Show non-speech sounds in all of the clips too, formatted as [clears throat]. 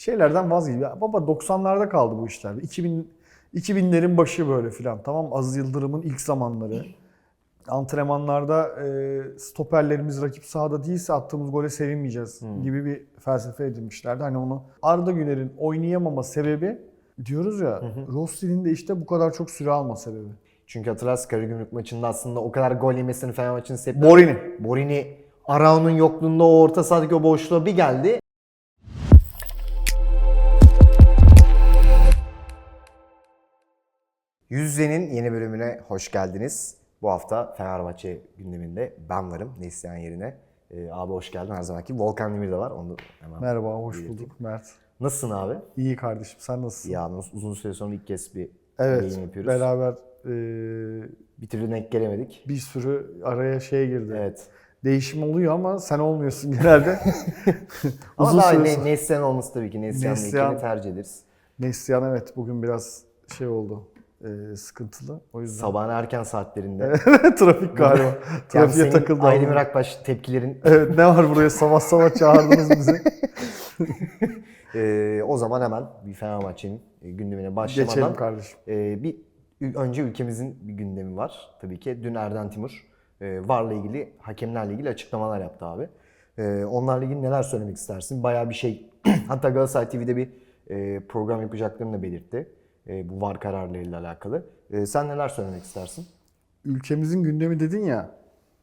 şeylerden vazgeç. Ya baba 90'larda kaldı bu işler. 2000 2000'lerin başı böyle filan. Tamam Aziz Yıldırım'ın ilk zamanları. Antrenmanlarda e, stoperlerimiz rakip sahada değilse attığımız gole sevinmeyeceğiz gibi bir felsefe edinmişlerdi. Hani onu Arda Güler'in oynayamama sebebi diyoruz ya Rossi'nin de işte bu kadar çok süre alma sebebi. Çünkü hatırlarsın Karagümrük maçında aslında o kadar gol yemesini Fenerbahçe'nin sebebi. Morini. Morini Arao'nun yokluğunda o orta sahadaki o boşluğa bir geldi. Yüzde'nin yeni bölümüne hoş geldiniz. Bu hafta Fenerbahçe gündeminde ben varım Neslihan yerine. Ee, abi hoş geldin her zamanki. Volkan Demir de var. Onu hemen Merhaba, hoş belirteyim. bulduk Mert. Nasılsın abi? İyi kardeşim, sen nasılsın? Ya uzun süre sonra ilk kez bir evet, yayın yapıyoruz. beraber e, Bir türlü denk gelemedik. bir sürü araya şey girdi. Evet. Değişim oluyor ama sen olmuyorsun [laughs] genelde. [laughs] Ama daha ne, Neslihan olması tabii ki. Neslihan'la Neslihan. tercih ederiz. Neslihan evet bugün biraz şey oldu. E, sıkıntılı. O yüzden. Sabahın erken saatlerinde. [laughs] Trafik galiba. [laughs] Yani Trafiğe senin takıldı. Aydemir adam. Akbaş tepkilerin. [laughs] Evet ne var buraya sabah sabah çağırdınız bizi. Ee, o zaman hemen bir Fenerbahçe'nin e, gündemine başlamadan Geçelim kardeşim. e, bir önce ülkemizin bir gündemi var. Tabii ki dün Erden Timur e, VAR'la ilgili, hakemlerle ilgili açıklamalar yaptı abi. E, onlarla ilgili neler söylemek istersin? Bayağı bir şey. [clears throat] Hatta Galatasaray TV'de bir e, program yapacaklarını da belirtti. E, bu VAR kararlarıyla alakalı. E, sen neler söylemek istersin? Ülkemizin gündemi dedin ya.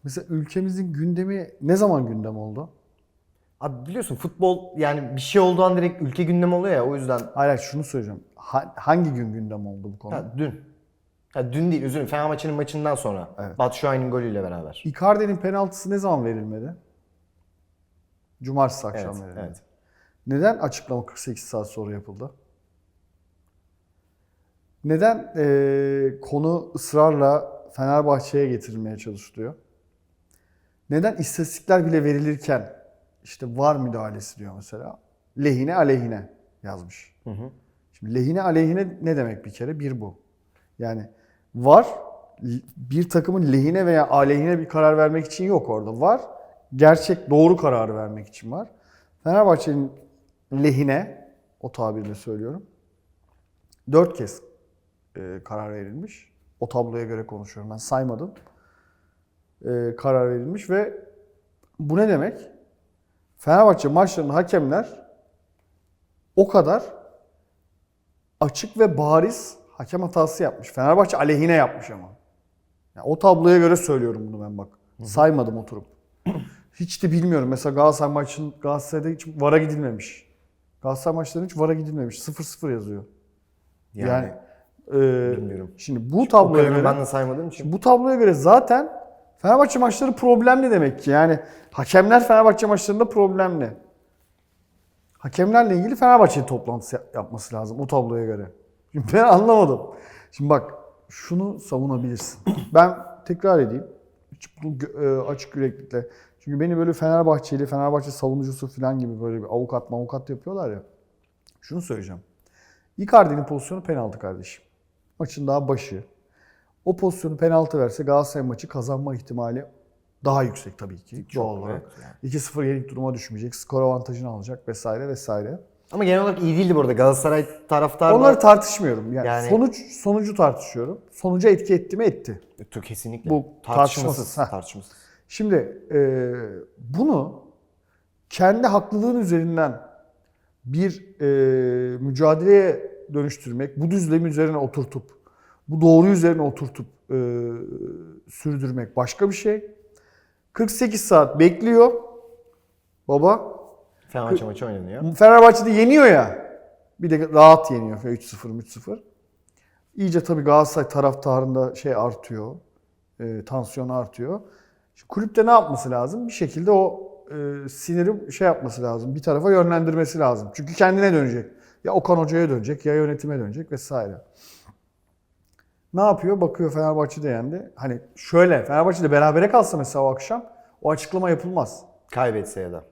Mesela ülkemizin gündemi ne zaman gündem oldu? Abi biliyorsun futbol yani bir şey olduğu an direkt ülke gündemi oluyor ya o yüzden. Hayır hayır, şunu söyleyeceğim. Ha- hangi gün gündem oldu bu konu? Ha, dün. Ha, dün değil dilerim Fenerbahçe'nin maçından sonra. Evet. Batu Şahin'in golüyle beraber. Icardi'nin penaltısı ne zaman verilmedi? Cumartesi akşam Evet, verilmedi. evet. Neden açıklama 48 saat sonra yapıldı? Neden eee, konu ısrarla Fenerbahçe'ye getirilmeye çalışılıyor? Neden istatistikler bile verilirken işte var müdahalesi diyor mesela. Lehine aleyhine yazmış. Şimdi lehine aleyhine ne demek bir kere? Bir bu. Yani var bir takımın lehine veya aleyhine bir karar vermek için yok orada. Var gerçek doğru kararı vermek için var. Fenerbahçe'nin lehine o tabirle söylüyorum. Dört kez e, karar verilmiş. O tabloya göre konuşuyorum ben saymadım. E, karar verilmiş ve bu ne demek? Fenerbahçe maçlarında hakemler o kadar açık ve bariz hakem hatası yapmış. Fenerbahçe aleyhine yapmış ama. Yani o tabloya göre söylüyorum bunu ben bak. Saymadım oturup. [clears throat] Hiç de bilmiyorum. Mesela Galatasaray maçın Galatasaray'da hiç VAR'a gidilmemiş. Galatasaray maçlarında hiç VAR'a gidilmemiş. 0-0 yazıyor. Yani, Yani, bilmiyorum. şimdi bu tabloya göre ben de saymadığım için. Bu tabloya göre zaten Fenerbahçe maçları problemli demek ki. Yani hakemler Fenerbahçe maçlarında problemli. Hakemlerle ilgili Fenerbahçe toplantısı yap- yapması lazım o tabloya göre. [laughs] Şimdi ben anlamadım. Şimdi bak şunu savunabilirsin. [coughs] Ben tekrar edeyim. Bunu e, açık yüreklilikle. Çünkü beni böyle Fenerbahçeli, Fenerbahçe savunucusu falan gibi böyle bir avukat avukat yapıyorlar ya. Şunu söyleyeceğim. Icardi'nin pozisyonu penaltı kardeşim. Maçın daha başı. O pozisyonu penaltı verse Galatasaray maçı kazanma ihtimali daha yüksek tabii ki. doğal olarak. evet 2-0 yenik duruma düşmeyecek. Skor avantajını alacak vesaire vesaire. Ama genel olarak iyi değildi bu arada. Galatasaray taraftarı Onları tartışmıyorum. Yani, Yani- sonuç sonucu tartışıyorum. Sonuca etki etti mi etti. kesinlikle. Bu tartışmasız. tartışmasız. Tartışmasız. Şimdi e, bunu kendi haklılığın üzerinden bir e, mücadeleye dönüştürmek, bu düzlemi üzerine oturtup, bu doğru üzerine oturtup e, sürdürmek başka bir şey. 48 saat bekliyor baba. Fenerbahçe maçı oynanıyor. Fenerbahçe'de yeniyor ya. Bir de rahat yeniyor 3-0 3-0. İyice tabii Galatasaray taraftarında şey artıyor. E, tansiyon artıyor. Şimdi kulüpte ne yapması lazım? Bir şekilde o e, siniri şey yapması lazım. Bir tarafa yönlendirmesi lazım. Çünkü kendine dönecek. Ya Okan Hoca'ya dönecek ya yönetime dönecek vesaire. Ne yapıyor? Bakıyor Fenerbahçe'de yendi. Hani şöyle Fenerbahçe'de berabere kalsa mesela o akşam o açıklama yapılmaz. Kaybetse ya da.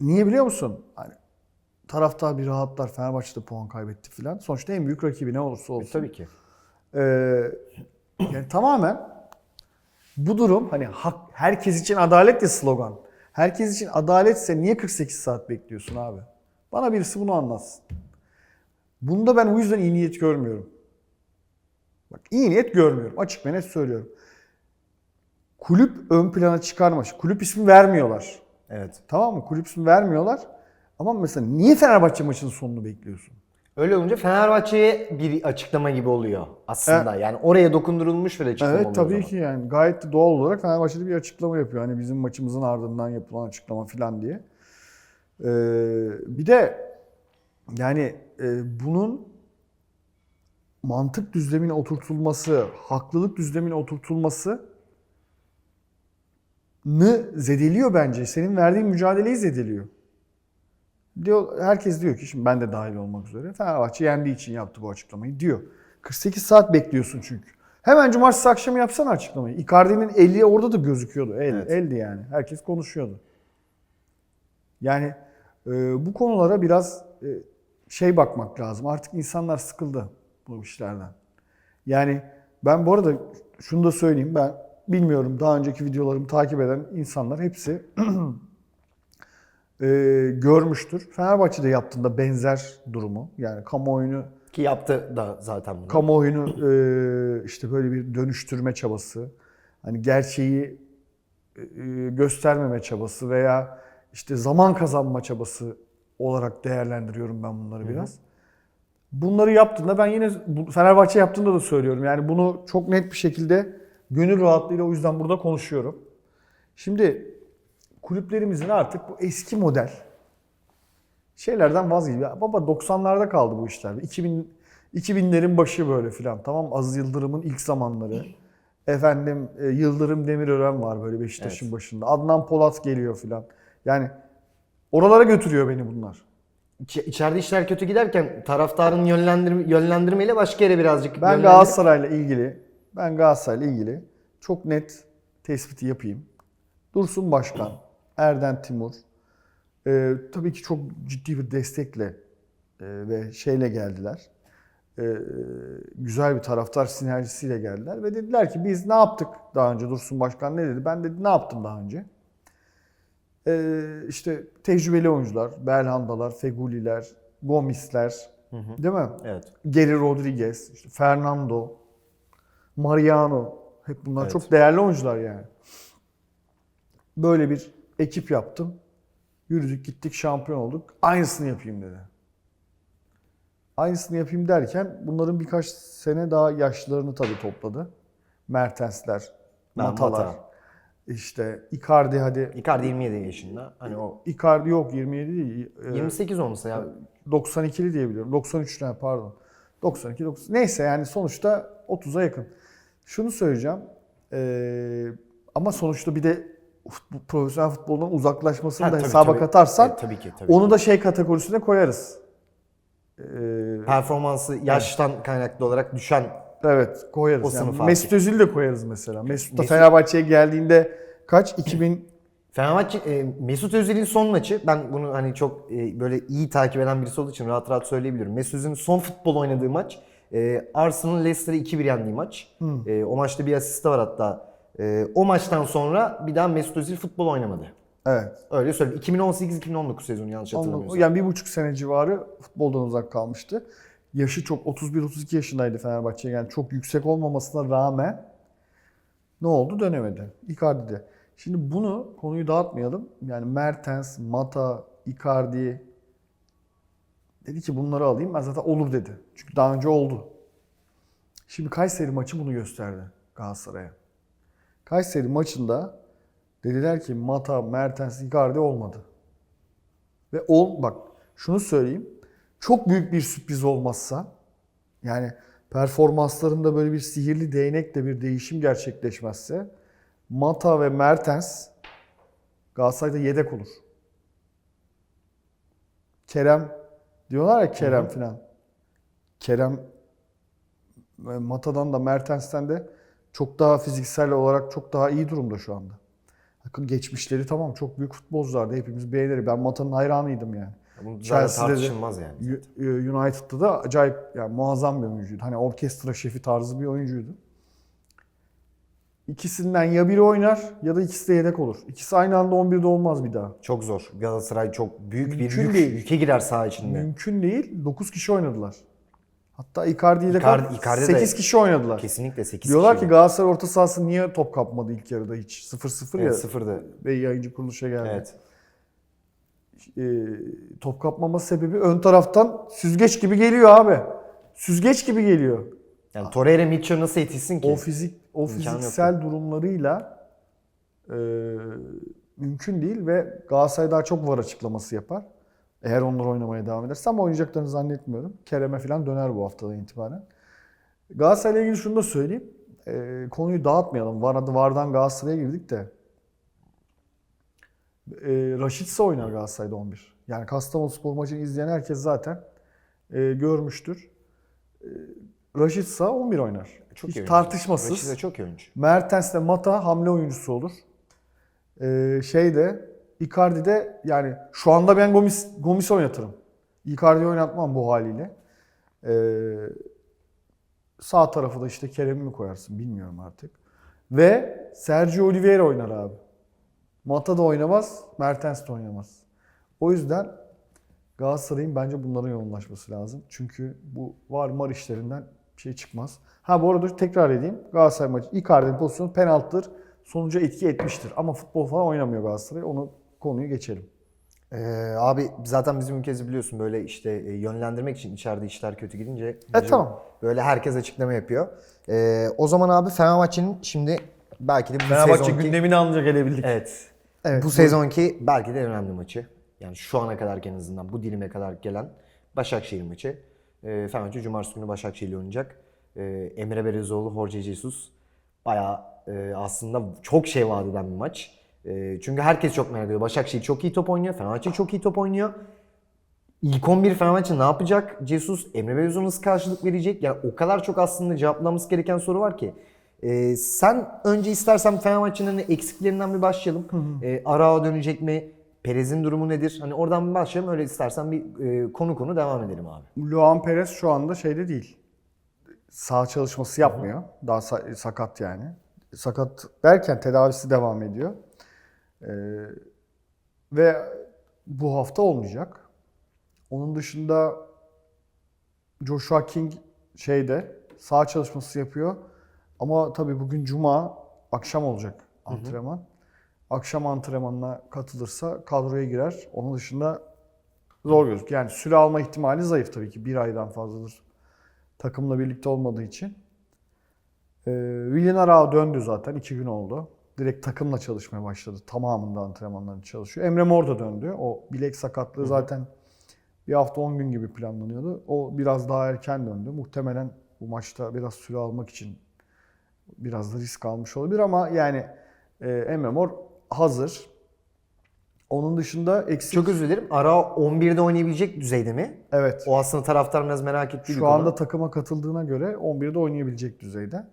Niye biliyor musun? Hani taraftar bir rahatlar Fenerbahçe'de puan kaybetti filan. Sonuçta en büyük rakibi ne olursa olsun. Tabii ki. Ee, yani tamamen bu durum hani hak, herkes için adalet ya slogan. Herkes için adaletse niye 48 saat bekliyorsun abi? Bana birisi bunu anlatsın. Bunda ben o yüzden iyi niyet görmüyorum. Bak iyi niyet görmüyorum. Açık ve net söylüyorum. Kulüp ön plana çıkarmış. Kulüp ismi vermiyorlar. Evet. Tamam mı? Kulüp ismi vermiyorlar. Ama mesela niye Fenerbahçe maçının sonunu bekliyorsun? Öyle olunca Fenerbahçe'ye bir açıklama gibi oluyor aslında. Yani oraya dokundurulmuş bir açıklama Evet tabii ki yani gayet de doğal olarak Fenerbahçe'de bir açıklama yapıyor. Hani bizim maçımızın ardından yapılan açıklama falan diye. Ee, bir de yani e, bunun mantık düzlemine oturtulması, haklılık düzlemine oturtulması nı zedeliyor bence. Senin verdiğin mücadeleyi zedeliyor. Diyor, herkes diyor ki şimdi ben de dahil olmak üzere Fenerbahçe yendiği için yaptı bu açıklamayı diyor. 48 saat bekliyorsun çünkü. Hemen cumartesi akşamı yapsana açıklamayı. Icardi'nin eli orada da gözüküyordu. El, Evet. Eldi yani. Herkes konuşuyordu. Yani e, bu konulara biraz e, şey bakmak lazım. Artık insanlar sıkıldı bu işlerden. Yani ben bu arada şunu da söyleyeyim. Ben bilmiyorum daha önceki videolarımı takip eden insanlar hepsi [clears throat] e, görmüştür. Fenerbahçe'de yaptığında benzer durumu yani kamuoyunu Ki yaptı da zaten bunu. kamuoyunu e, işte böyle bir dönüştürme çabası, hani gerçeği e, göstermeme çabası veya işte zaman kazanma çabası olarak değerlendiriyorum ben bunları biraz. Bunları yaptığında ben yine Fenerbahçe yaptığında da söylüyorum. Yani bunu çok net bir şekilde gönül rahatlığıyla o yüzden burada konuşuyorum. Şimdi kulüplerimizin artık bu eski model şeylerden vazgeçiyor. Baba 90'larda kaldı bu işler. 2000 2000'lerin başı böyle filan. Tamam Aziz Yıldırım'ın ilk zamanları. Efendim e, Yıldırım Demirören var böyle Beşiktaş'ın başında. Adnan Polat geliyor filan. Yani oralara götürüyor beni bunlar. İç- İçeride işler kötü giderken taraftarın yönlendirme, yönlendirmeyle başka yere birazcık Ben yönlendirip- Galatasaray'la ilgili, ben Galatasaray'la ilgili çok net tespiti yapayım. Dursun Başkan, Erden Timur, e, tabii ki çok ciddi bir destekle e, ve şeyle geldiler. E, güzel bir taraftar sinerjisiyle geldiler ve dediler ki biz ne yaptık daha önce Dursun Başkan ne dedi? Ben dedi ne yaptım daha önce? E, işte tecrübeli oyuncular, Belhandalar, Feguliler, Gomisler, değil mi? Evet. Geri Rodriguez, işte Fernando, Mariano. Hep bunlar Evet. çok değerli oyuncular yani. Böyle bir ekip yaptım. Yürüdük gittik şampiyon olduk. Aynısını yapayım dedi. Aynısını yapayım derken bunların birkaç sene daha yaşlarını tabii topladı. Mertensler, Ben Matalar. Mata. İşte Icardi hadi. Icardi 27 yaşında. Hani o Icardi yok 27 değil. e, 28 olmasa ya 92'li diye biliyorum. 93 ne pardon. 92 90. Neyse yani sonuçta 30'a yakın. Şunu söyleyeceğim. Ee, ama sonuçta bir de futbol, profesyonel futboldan uzaklaşmasını Ha, da tabii, hesaba tabii. katarsan Evet, tabii ki, tabii onu ki. da şey kategorisine koyarız. Ee, performansı yaştan kaynaklı olarak düşen evet koyarız. O Yani sınıfa Mesut Özil'i de koyarız mesela. Mesut da Mesut- Fenerbahçe'ye geldiğinde kaç? 2000 Fenerbahçe e, Mesut Özil'in son maçı ben bunu hani çok e, böyle iyi takip eden birisi olduğu için rahat rahat söyleyebilirim. Mesut Özil'in son futbol oynadığı maç e, Arsenal'ın Leicester'ı 2-1 yendiği maç. E, o maçta bir asisti var hatta. E, o maçtan sonra bir daha Mesut Özil futbol oynamadı. evet. Öyle söyleyeyim. 2018-2019 sezonu yanlış hatırlamıyorsam. Yani bir buçuk sene civarı futboldan uzak kalmıştı. Yaşı çok 31-32 yaşındaydı Fenerbahçe'ye. Yani çok yüksek olmamasına rağmen ne oldu? Dönemedi. Icardi de. Şimdi bunu konuyu dağıtmayalım. Yani Mertens, Mata, Icardi dedi ki bunları alayım. Ben zaten olur dedi. Çünkü daha önce oldu. Şimdi Kayseri maçı bunu gösterdi Galatasaray'a. Kayseri maçında dediler ki Mata, Mertens, Icardi olmadı. Ve ol bak şunu söyleyeyim. Çok büyük bir sürpriz olmazsa yani performanslarında böyle bir sihirli değnekle bir değişim gerçekleşmezse Mata ve Mertens Galatasaray'da yedek olur. Kerem diyorlar ya Kerem filan. Kerem e, Mata'dan da Mertens'ten de çok daha fiziksel olarak çok daha iyi durumda şu anda. Bakın geçmişleri tamam çok büyük futbolculardı. Hepimiz beğeniriz. Ben Mata'nın hayranıydım yani. Bu zaten Chelsea'de de- tartışılmaz yani. United'da da acayip yani muazzam bir oyuncuydu. Hani orkestra şefi tarzı bir oyuncuydu. ikisinden ya biri oynar ya da ikisi de yedek olur. İkisi aynı anda 11'de olmaz bir daha. Çok zor. Galatasaray çok büyük bir Mümkün yük, değil. yüke girer saha içinde. Mümkün değil. 9 kişi oynadılar. Hatta Icardi- kal- Icardi de- 8 kişi oynadılar. Kesinlikle 8 Diyorlar ki Galatasaray orta sahası niye top kapmadı ilk yarıda hiç? 0-0 ya. evet, sıfırdı. Ve yayıncı kuruluşa geldi. Evet. Ee, top kapmama sebebi ön taraftan süzgeç gibi geliyor abi. Süzgeç gibi geliyor. Yani Torreira Mitchell nasıl yetişsin ki? O fizik o İmkanı fiziksel durumlarıyla e, mümkün değil ve Galatasaray daha çok var açıklaması yapar. Eğer onlar oynamaya devam ederse ama oynayacaklarını zannetmiyorum. Kerem'e falan döner bu haftadan itibaren. Galatasaray'la ilgili şunu da söyleyeyim. E, konuyu dağıtmayalım. Var adı Vardan Galatasaray'a girdik de. E, Raşitse oynar Galatasaray'da 11. Yani Kastamonu spor maçını izleyen herkes zaten e, görmüştür. E, Raşitsa 11 oynar. Çok Hiç iyi oyuncu. tartışmasız. Raşit de çok iyi oyuncu. Mertens de Mata hamle oyuncusu olur. Ee, şey de Icardi de yani şu anda ben Gomis, Gomis oynatırım. Icardi'yi oynatmam bu haliyle. Ee, sağ tarafı da işte Kerem'i mi koyarsın bilmiyorum artık. Ve Sergio Oliveira oynar abi. Mata da oynamaz, Mertens de oynamaz. O yüzden Galatasaray'ın bence bunların yoğunlaşması lazım. Çünkü bu var mar işlerinden bir şey çıkmaz. Ha bu arada tekrar edeyim. Galatasaray maçı Icardi'nin pozisyonu penaltıdır. Sonuca etki etmiştir. Ama futbol falan oynamıyor Galatasaray. Onu konuyu geçelim. Ee, abi zaten bizim ülkemizi biliyorsun böyle işte e, yönlendirmek için içeride işler kötü gidince E tamam. böyle herkes açıklama yapıyor. Ee, o zaman abi Fenerbahçe'nin şimdi belki de bu Fenerbahçe sezonki gündemini anca gelebildik. Evet. Evet, bu sezonki belki de en önemli maçı. Yani şu ana kadar en azından bu dilime kadar gelen Başakşehir maçı. Ee, Fenerbahçe Cumartesi günü Başakşehir ile oynayacak. Ee, Emre Belezoğlu, Jorge Jesus bayağı e, aslında çok şey vaat eden bir maç. E, çünkü herkes çok merak ediyor. Başakşehir çok iyi top oynuyor. Fenerbahçe çok iyi top oynuyor. İlk 11 Fenerbahçe ne yapacak? Jesus, Emre Belezoğlu nasıl karşılık verecek? Yani o kadar çok aslında cevaplamamız gereken soru var ki. Ee, sen önce istersen Fenerbahçe'nin hani eksiklerinden bir başlayalım. Ee, Arao dönecek mi? Perez'in durumu nedir? Hani oradan bir başlayalım. Öyle istersen bir e, konu konu devam edelim abi. Luan Perez şu anda şeyde değil. Sağ çalışması yapmıyor. Daha sa- sakat yani. Sakat derken tedavisi devam ediyor. Ee, ve bu hafta olmayacak. Onun dışında Joshua King şeyde sağ çalışması yapıyor. Ama tabii bugün cuma akşam olacak antrenman. Akşam antrenmanına katılırsa kadroya girer. Onun dışında zor gözüküyor. Yani süre alma ihtimali zayıf tabii ki. Bir aydan fazladır takımla birlikte olmadığı için. Ee, Willian Arao döndü zaten. iki gün oldu. Direkt takımla çalışmaya başladı. Tamamında antrenmanlarını çalışıyor. Emre Mor da döndü. O bilek sakatlığı zaten bir hafta 10 gün gibi planlanıyordu. O biraz daha erken döndü. Muhtemelen bu maçta biraz süre almak için biraz da risk almış olabilir ama yani e, Emre Mor hazır. Onun dışında eksik... Çok özür dilerim. Arao 11'de oynayabilecek düzeyde mi? Evet. O aslında taraftar biraz merak ettiği Şu konu. anda takıma katıldığına göre 11'de oynayabilecek düzeyde.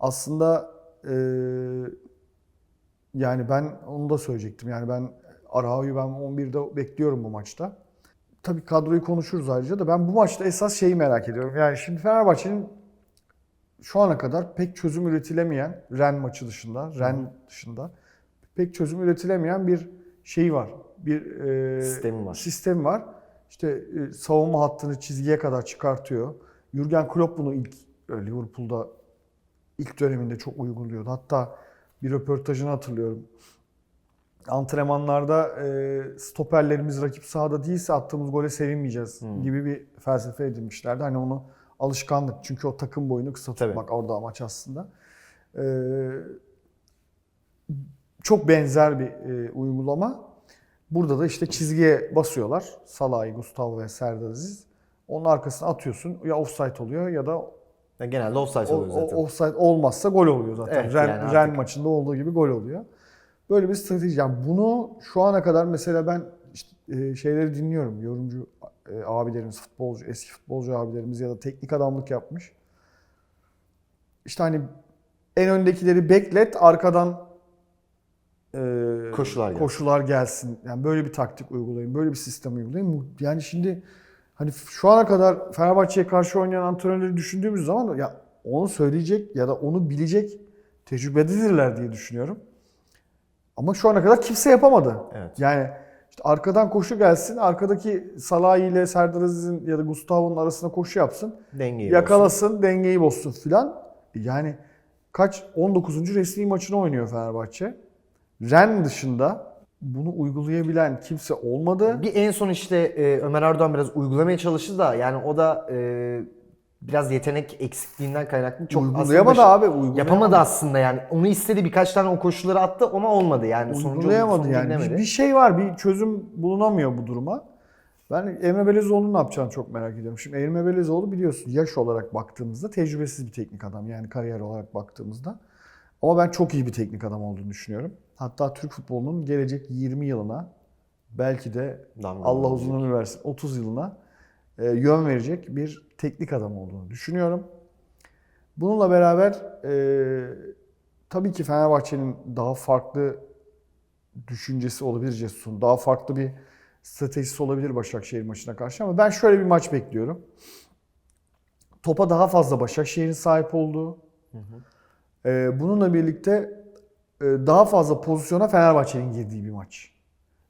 Aslında e, yani ben onu da söyleyecektim. Yani ben Arao'yu ben 11'de bekliyorum bu maçta. Tabii kadroyu konuşuruz ayrıca da ben bu maçta esas şeyi merak ediyorum. Yani şimdi Fenerbahçe'nin şu ana kadar pek çözüm üretilemeyen Ren maçı dışında, Ren dışında pek çözüm üretilemeyen bir şey var. Bir e, Sistemi var. Sistemi var. İşte e, savunma hattını çizgiye kadar çıkartıyor. Jurgen Klopp bunu ilk e, Liverpool'da ilk döneminde çok uyguluyordu. Hatta bir röportajını hatırlıyorum. Antrenmanlarda e, stoperlerimiz rakip sahada değilse attığımız gole sevinmeyeceğiz gibi bir felsefe edinmişlerdi. Hani onu alışkanlık çünkü o takım boyunu kısa Tabii. tutmak orada amaç aslında. E, çok benzer bir e, uygulama. Burada da işte çizgiye basıyorlar. Salah'ı, Gustavo ve Serdar Aziz. Onun arkasına atıyorsun. Ya offside oluyor ya da Yani genelde offside oluyor zaten. offside olmazsa gol oluyor zaten. Evet, Ren, yani Ren maçında olduğu gibi gol oluyor. Böyle bir strateji. Yani bunu şu ana kadar mesela ben işte, e, şeyleri dinliyorum. Yorumcu e, abilerimiz, futbolcu, eski futbolcu abilerimiz ya da teknik adamlık yapmış. İşte hani en öndekileri beklet, arkadan e, Koşular gelsin. koşular gelsin. Yani böyle bir taktik uygulayın, böyle bir sistem uygulayın. Yani şimdi hani şu ana kadar Fenerbahçe'ye karşı oynayan antrenörleri düşündüğümüz zaman ya onu söyleyecek ya da onu bilecek tecrübelidirler diye düşünüyorum. Ama şu ana kadar kimse yapamadı. Evet. Yani işte arkadan koşu gelsin, arkadaki Salah ile Serdar Aziz'in ya da Gustavo'nun arasına koşu yapsın. Dengeyi yakalasın, dengeyi bozsun filan. Yani kaç 19. resmi maçını oynuyor Fenerbahçe. Ren dışında bunu uygulayabilen kimse olmadı. Bir en son işte e, Ömer Erdoğan biraz uygulamaya çalıştı da yani o da e, biraz yetenek eksikliğinden kaynaklı çok uygulayamadı aslında abi, uygulayamadı. Yapamadı aslında yani. Onu istedi birkaç tane o koşulları attı ama olmadı yani. Sonucu, Uygulayamadı sonucu yani. Bir, bir şey var, bir çözüm bulunamıyor bu duruma. Ben Emre Belezoğlu'nun ne yapacağını çok merak ediyorum. Şimdi Emre Belezoğlu biliyorsun yaş olarak baktığımızda tecrübesiz bir teknik adam. Yani kariyer olarak baktığımızda. Ama ben çok iyi bir teknik adam olduğunu düşünüyorum. Hatta Türk futbolunun gelecek 20 yılına belki de Damga Allah uzun ömür versin 30 yılına e, yön verecek bir teknik adam olduğunu düşünüyorum. Bununla beraber e, tabii ki Fenerbahçe'nin daha farklı düşüncesi olabilir Cesus'un. Daha farklı bir stratejisi olabilir Başakşehir maçına karşı ama ben şöyle bir maç bekliyorum. Topa daha fazla Başakşehir'in sahip olduğu. e, bununla birlikte e, daha fazla pozisyona Fenerbahçe'nin girdiği bir maç.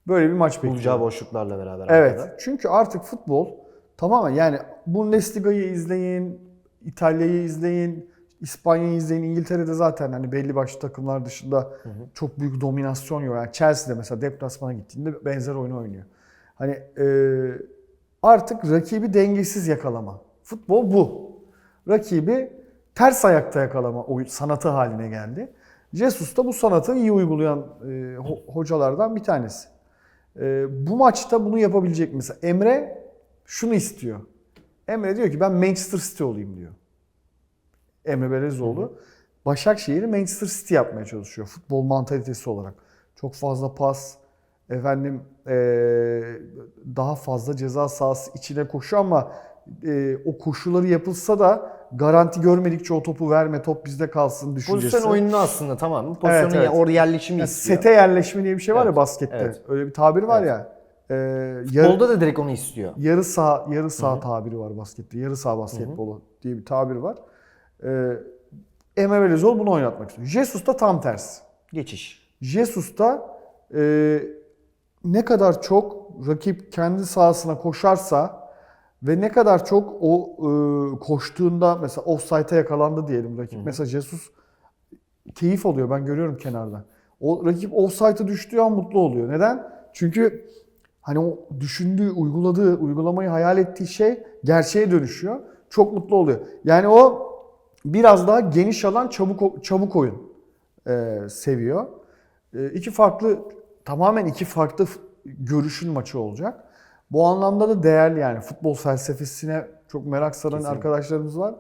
Böyle bir maç bekliyorum. Bulacağı boşluklarla beraber. Evet. arkada. Çünkü artık futbol tamamen yani Bundesliga'yı izleyin, İtalya'yı izleyin, İspanya'yı izleyin. İngiltere'de zaten hani belli başlı takımlar dışında çok büyük dominasyon yok. Yani Chelsea'de mesela deplasmana gittiğinde benzer oyunu oynuyor. Hani e, artık rakibi dengesiz yakalama. Futbol bu. Rakibi ters ayakta yakalama oyun sanatı haline geldi. Jesus da bu sanatı iyi uygulayan e, ho- hocalardan bir tanesi. Ee, bu maçta bunu yapabilecek mesela. Emre şunu istiyor. Emre diyor ki ben Manchester City olayım diyor. Emre Belezoğlu. Başakşehir'i Manchester City yapmaya çalışıyor futbol mantalitesi olarak. Çok fazla pas, efendim ee, daha fazla ceza sahası içine koşu ama ee, o koşuları yapılsa da garanti görmedikçe o topu verme, top bizde kalsın düşüncesi. Pozisyon oyununu aslında tamam mı? Pozisyonu Evet, evet. orada yerleşimi Yani istiyor. sete yerleşme diye bir şey var ya Evet, baskette. evet. Öyle bir tabir var Evet. ya. Ee, Futbolda da direkt onu istiyor. yarı sağ yarı sağ tabiri var baskette. Yarı sağ basketbolu diye bir tabir var. Ee, Emre Belözoğlu bunu oynatmak istiyor. Jesus da tam tersi. Geçiş. Jesus da e, ne kadar çok rakip kendi sahasına koşarsa ve ne kadar çok o e, koştuğunda mesela offside'a yakalandı diyelim rakip. Mesela Jesus keyif alıyor ben görüyorum kenarda. O rakip offside'a düştüğü an mutlu oluyor. Neden? Çünkü hani o düşündüğü, uyguladığı, uygulamayı hayal ettiği şey gerçeğe dönüşüyor. Çok mutlu oluyor. Yani o biraz daha geniş alan çabuk çabuk oyun e, seviyor. E, iki farklı tamamen iki farklı görüşün maçı olacak. Bu anlamda da değerli yani futbol felsefesine çok merak saran Kesinlikle. arkadaşlarımız var.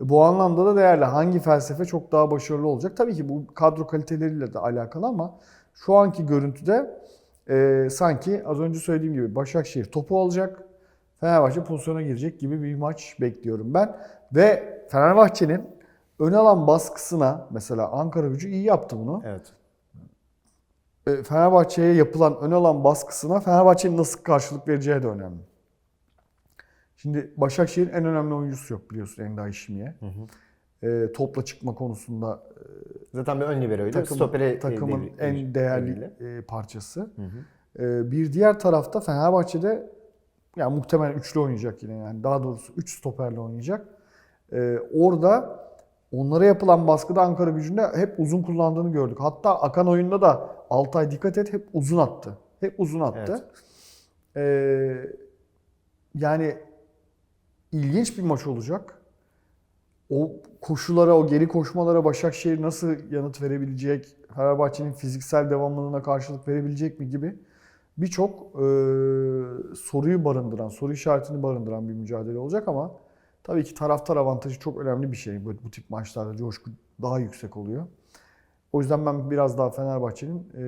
E, Bu anlamda da değerli. Hangi felsefe çok daha başarılı olacak? Tabii ki bu kadro kaliteleriyle de alakalı ama şu anki görüntüde e, sanki az önce söylediğim gibi Başakşehir topu alacak. Fenerbahçe pozisyona girecek gibi bir maç bekliyorum ben. Ve Fenerbahçe'nin ön alan baskısına mesela Ankara gücü iyi yaptı bunu. Evet. E, Fenerbahçe'ye yapılan ön alan baskısına Fenerbahçe'nin nasıl karşılık vereceği de önemli. Şimdi Başakşehir'in en önemli oyuncusu yok biliyorsun Enda İşmiye. E, topla çıkma konusunda Zaten bir ön liberoydu. takım, Stopere takımın devri- en değerli devriyle. e, parçası. E, bir diğer tarafta Fenerbahçe'de yani muhtemelen üçlü oynayacak yine yani daha doğrusu üç stoperle oynayacak. E, orada onlara yapılan baskıda Ankara gücünde hep uzun kullandığını gördük. Hatta akan oyunda da Altay dikkat et hep uzun attı. Hep uzun attı. E, yani ilginç bir maç olacak. O koşulara, o geri koşmalara Başakşehir nasıl yanıt verebilecek? Fenerbahçe'nin fiziksel devamlılığına karşılık verebilecek mi gibi birçok e, soruyu barındıran, soru işaretini barındıran bir mücadele olacak ama tabii ki taraftar avantajı çok önemli bir şey. Bu, bu tip maçlarda coşku daha yüksek oluyor. O yüzden ben biraz daha Fenerbahçe'nin e,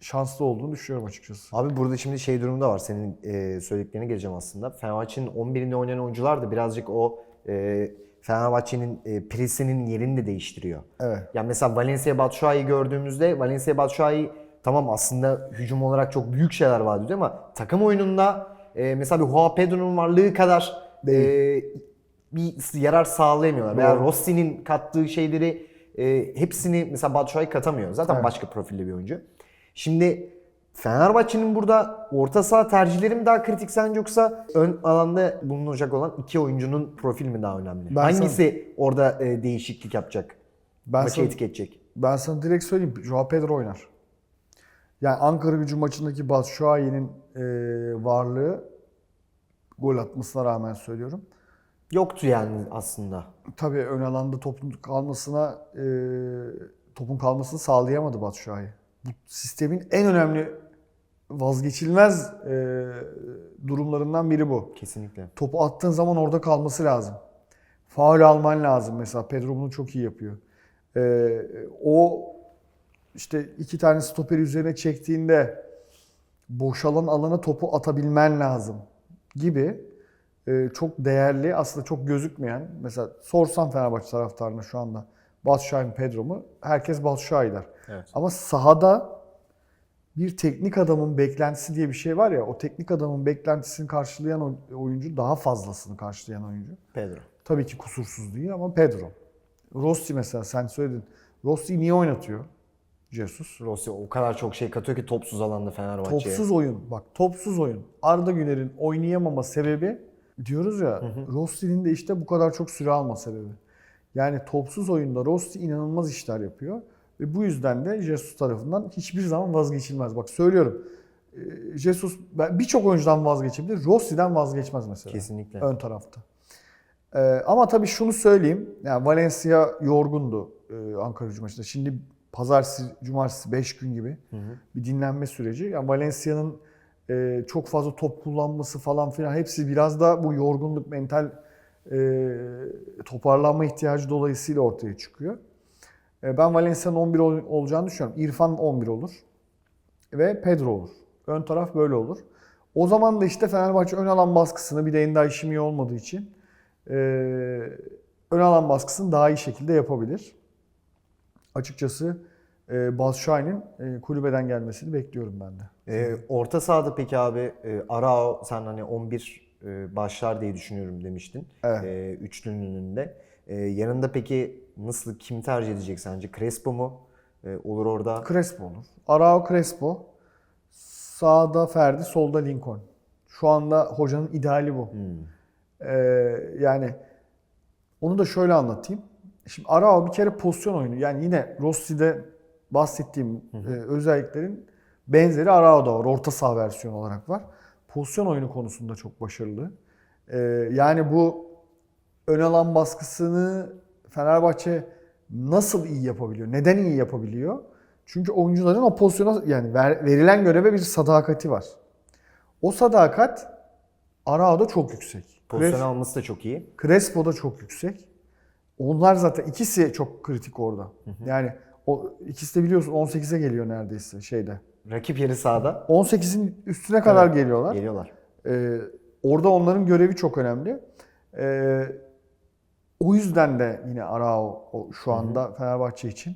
şanslı olduğunu düşünüyorum açıkçası. Abi burada şimdi şey durumu da var. Senin e, söylediklerine geleceğim aslında. Fenerbahçe'nin 11'inde oynayan oyuncular da birazcık o e, Fenerbahçe'nin e, presinin yerini de değiştiriyor. Evet. Yani mesela Valencia Batshuayi'yi gördüğümüzde Valencia Batshuayi tamam aslında hücum olarak çok büyük şeyler vaat ediyor ama takım oyununda e, mesela bir Joao Pedro'nun varlığı kadar e, bir yarar sağlayamıyorlar. Veya. Rossi'nin kattığı şeyleri e, hepsini mesela Batshuayi katamıyor. Zaten Evet. başka profilli bir oyuncu. Şimdi Fenerbahçe'nin burada orta saha tercihleri mi daha kritik sence yoksa ön alanda bulunacak olan iki oyuncunun profil mi daha önemli? Ben Hangisi orada e, değişiklik yapacak? Ben Maçı sana, etki edecek? ben sana direkt söyleyeyim. Joao Pedro oynar. Yani Ankara gücü maçındaki Batshuayi'nin e, varlığı gol atmasına rağmen söylüyorum. Yoktu yani aslında. Tabii ön alanda topun kalmasına e, topun kalmasını sağlayamadı Batshuayi. Bu sistemin en önemli vazgeçilmez e, durumlarından biri bu. Kesinlikle. Topu attığın zaman orada kalması lazım. Faul alman lazım mesela. Pedro bunu çok iyi yapıyor. Ee, o işte iki tane stoperi üzerine çektiğinde boşalan alana topu atabilmen lazım gibi e, çok değerli aslında çok gözükmeyen mesela sorsam Fenerbahçe taraftarına şu anda Batshuayi Pedro mu? Herkes Batshuayi der. Evet. Ama sahada bir teknik adamın beklentisi diye bir şey var ya o teknik adamın beklentisini karşılayan oy- oyuncu daha fazlasını karşılayan oyuncu. Pedro. Tabii ki kusursuz değil ama Pedro. Rossi mesela sen söyledin. Rossi niye oynatıyor? Jesus. Rossi o kadar çok şey katıyor ki topsuz alanda Fenerbahçe'ye. Topsuz oyun. Bak topsuz oyun. Arda Güler'in oynayamama sebebi diyoruz ya Rossi'nin de işte bu kadar çok süre alma sebebi. Yani topsuz oyunda Rossi inanılmaz işler yapıyor. Ve bu yüzden de Jesus tarafından hiçbir zaman vazgeçilmez. Bak söylüyorum. e, Jesus birçok oyuncudan vazgeçebilir. Rossi'den vazgeçmez mesela. Kesinlikle. Ön tarafta. Ee, ama tabii şunu söyleyeyim. Yani Valencia yorgundu e, Ankara gücü maçında. Şimdi pazartesi, cumartesi 5 gün gibi bir dinlenme süreci. Yani Valencia'nın e, çok fazla top kullanması falan filan hepsi biraz da bu yorgunluk, mental e, toparlanma ihtiyacı dolayısıyla ortaya çıkıyor. E, ben Valencia'nın 11 ol- olacağını düşünüyorum. İrfan 11 olur ve Pedro olur. Ön taraf böyle olur. O zaman da işte Fenerbahçe ön alan baskısını bir de Enda işimi olmadığı için e, ön alan baskısını daha iyi şekilde yapabilir. Açıkçası e, Batshuayi'nin e, kulübeden gelmesini bekliyorum ben de. Ee, orta sahada peki abi e, Arao sen hani 11 e, başlar diye düşünüyorum demiştin. Evet. E, üçlünün önünde. E, yanında peki nasıl kim tercih edecek sence? Crespo mu? E, olur orada. Crespo olur. Arao Crespo. Sağda Ferdi, solda Lincoln. Şu anda hocanın ideali bu. Ee, yani onu da şöyle anlatayım. Şimdi Arao bir kere pozisyon oyunu. Yani yine Rossi'de bahsettiğim e, özelliklerin benzeri Arao'da var. Orta saha versiyonu olarak var. Pozisyon oyunu konusunda çok başarılı. Ee, yani bu ön alan baskısını Fenerbahçe nasıl iyi yapabiliyor? Neden iyi yapabiliyor? Çünkü oyuncuların o pozisyona yani ver- verilen göreve bir sadakati var. O sadakat Arao'da çok yüksek. Pozisyon Cres- alması da çok iyi. Crespo'da çok yüksek. Onlar zaten ikisi çok kritik orada. Yani o ikisi de biliyorsun 18'e geliyor neredeyse şeyde. Rakip yeri sahada. 18'in üstüne kadar geliyorlar. Geliyorlar. Ee, orada onların görevi çok önemli. Ee, o yüzden de yine Arao o şu anda Fenerbahçe için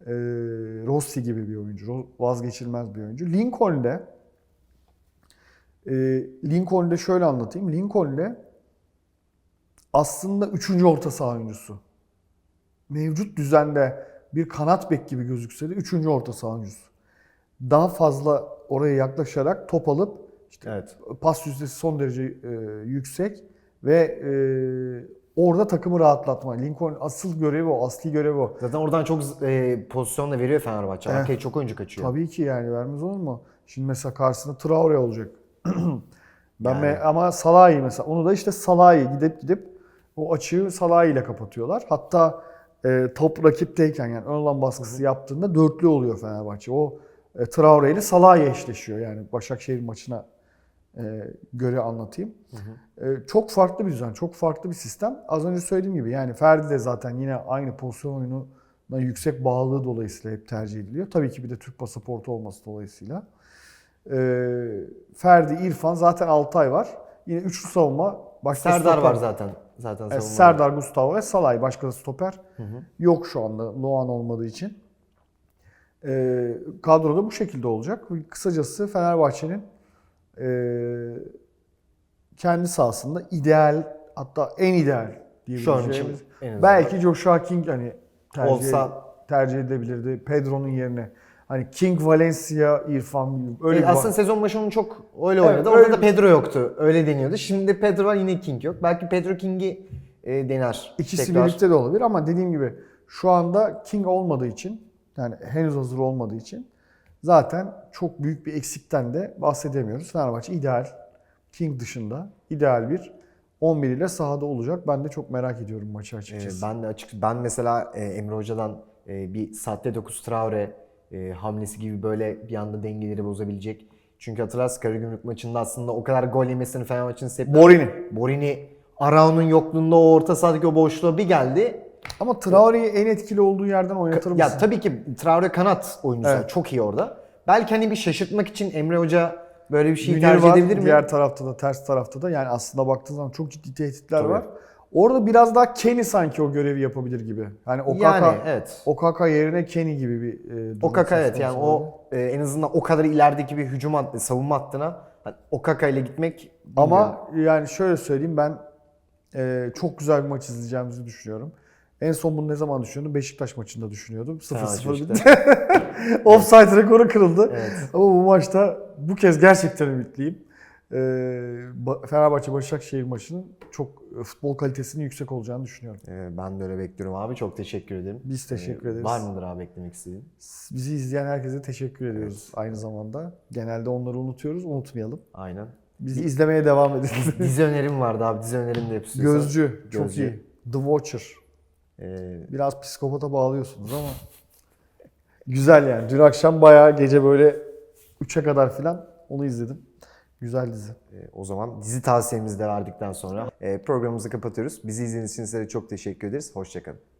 e, Rossi gibi bir oyuncu. Vazgeçilmez bir oyuncu. Lincoln'de e, Lincoln'de şöyle anlatayım. Lincoln'de aslında üçüncü orta saha oyuncusu. Mevcut düzende bir kanat bek gibi gözükse de üçüncü orta saha oyuncusu. Daha fazla oraya yaklaşarak top alıp işte Evet. pas yüzdesi son derece e, yüksek ve e, orada takımı rahatlatma. Lincoln asıl görevi o, asli görevi o. Zaten oradan çok e, pozisyon da veriyor Fenerbahçe. Evet. Arkaya çok oyuncu kaçıyor. Tabii ki yani vermez olur mu? Şimdi mesela karşısında Traore olacak. [clears throat] ben Yani. me- ama Salahi mesela onu da işte Salahi gidip gidip o açığı Salahi ile kapatıyorlar. Hatta e, top rakipteyken yani ön alan baskısı yaptığında dörtlü oluyor Fenerbahçe. O e, Traore ile Salahi eşleşiyor yani Başakşehir maçına göre anlatayım. E, çok farklı bir düzen, çok farklı bir sistem. Az önce söylediğim gibi yani Ferdi de zaten yine aynı pozisyon oyununa yüksek bağlılığı dolayısıyla hep tercih ediliyor. Tabii ki bir de Türk pasaportu olması dolayısıyla. E, Ferdi, İrfan zaten Altay var. Yine üçlü savunma. Başka Serdar stoper- var zaten. Zaten Evet, savunmada. Serdar, Gustavo ve Salay. Başka da stoper yok şu anda Loğan olmadığı için. E, kadroda bu şekilde olacak. Kısacası Fenerbahçe'nin e, kendi sahasında ideal hatta en ideal diyebileceğimiz belki Joshua King hani tercih, Olsa- tercih edebilirdi. Pedro'nun yerine. Hani King Valencia, İrfan öyle E, bir aslında sezon başı onu çok öyle Evet, oynadı. öyle Orada da Pedro yoktu. Öyle deniyordu. Şimdi Pedro var yine King yok. Belki Pedro King'i e, dener. İkisi tekrar. birlikte de olabilir ama dediğim gibi şu anda King olmadığı için yani henüz hazır olmadığı için zaten çok büyük bir eksikten de bahsedemiyoruz. Fenerbahçe ideal King dışında ideal bir 11 ile sahada olacak. Ben de çok merak ediyorum maçı E, açıkçası. ben de açık ben mesela e, Emre Hoca'dan e, bir saatte 9 Traore e, hamlesi gibi böyle bir anda dengeleri bozabilecek. Çünkü hatırlarsın Karagümrük maçında aslında o kadar gol yemesini Fenerbahçe'nin sebebi Borini. Borini Arao'nun yokluğunda o orta sahadaki o boşluğa bir geldi. Ama Traore'yi en etkili olduğu yerden oynatır mısın? Ya tabii ki Traore kanat oyuncusu Evet. çok iyi orada. Belki hani bir şaşırtmak için Emre Hoca böyle bir şey Junior tercih var, edebilir mi? Diğer tarafta da ters tarafta da yani aslında baktığın zaman çok ciddi tehditler Tabii. var. Orada biraz daha Kenny sanki o görevi yapabilir gibi. Hani Okaka, yani evet. Okaka yerine Kenny gibi bir e, durum Okaka evet yani o e, en azından o kadar ilerideki bir hücum hattı, savunma hattına hani Okaka ile gitmek bilmiyorum. Ama yani şöyle söyleyeyim ben e, çok güzel bir maç izleyeceğimizi düşünüyorum. En son bunu ne zaman düşünüyordum? Beşiktaş maçında düşünüyordum. 0-0 Fenerbahçe bitti. [laughs] Offside rekoru kırıldı. Evet. Ama bu maçta bu kez gerçekten ümitliyim. Ee, Ba- Fenerbahçe Başakşehir maçının çok e, futbol kalitesinin yüksek olacağını düşünüyorum. E, ben de öyle bekliyorum abi. Çok teşekkür ederim. Biz teşekkür E, ederiz. Var mıdır abi eklemek istediğin? Bizi izleyen herkese teşekkür ediyoruz aynı zamanda. Genelde onları unutuyoruz, unutmayalım. Aynen. Bizi izlemeye devam edin. Dizi önerim vardı abi. Dizi önerim de hep istiyorsan. Gözcü, çok Gözcü. iyi. The Watcher. E, Biraz psikopata bağlıyorsunuz ama [laughs] güzel yani. Dün akşam bayağı gece böyle 3'e kadar filan onu izledim. Güzel dizi. e, o zaman dizi tavsiyemizi de verdikten sonra e, programımızı kapatıyoruz. Bizi izlediğiniz için size çok teşekkür ederiz. Hoşçakalın.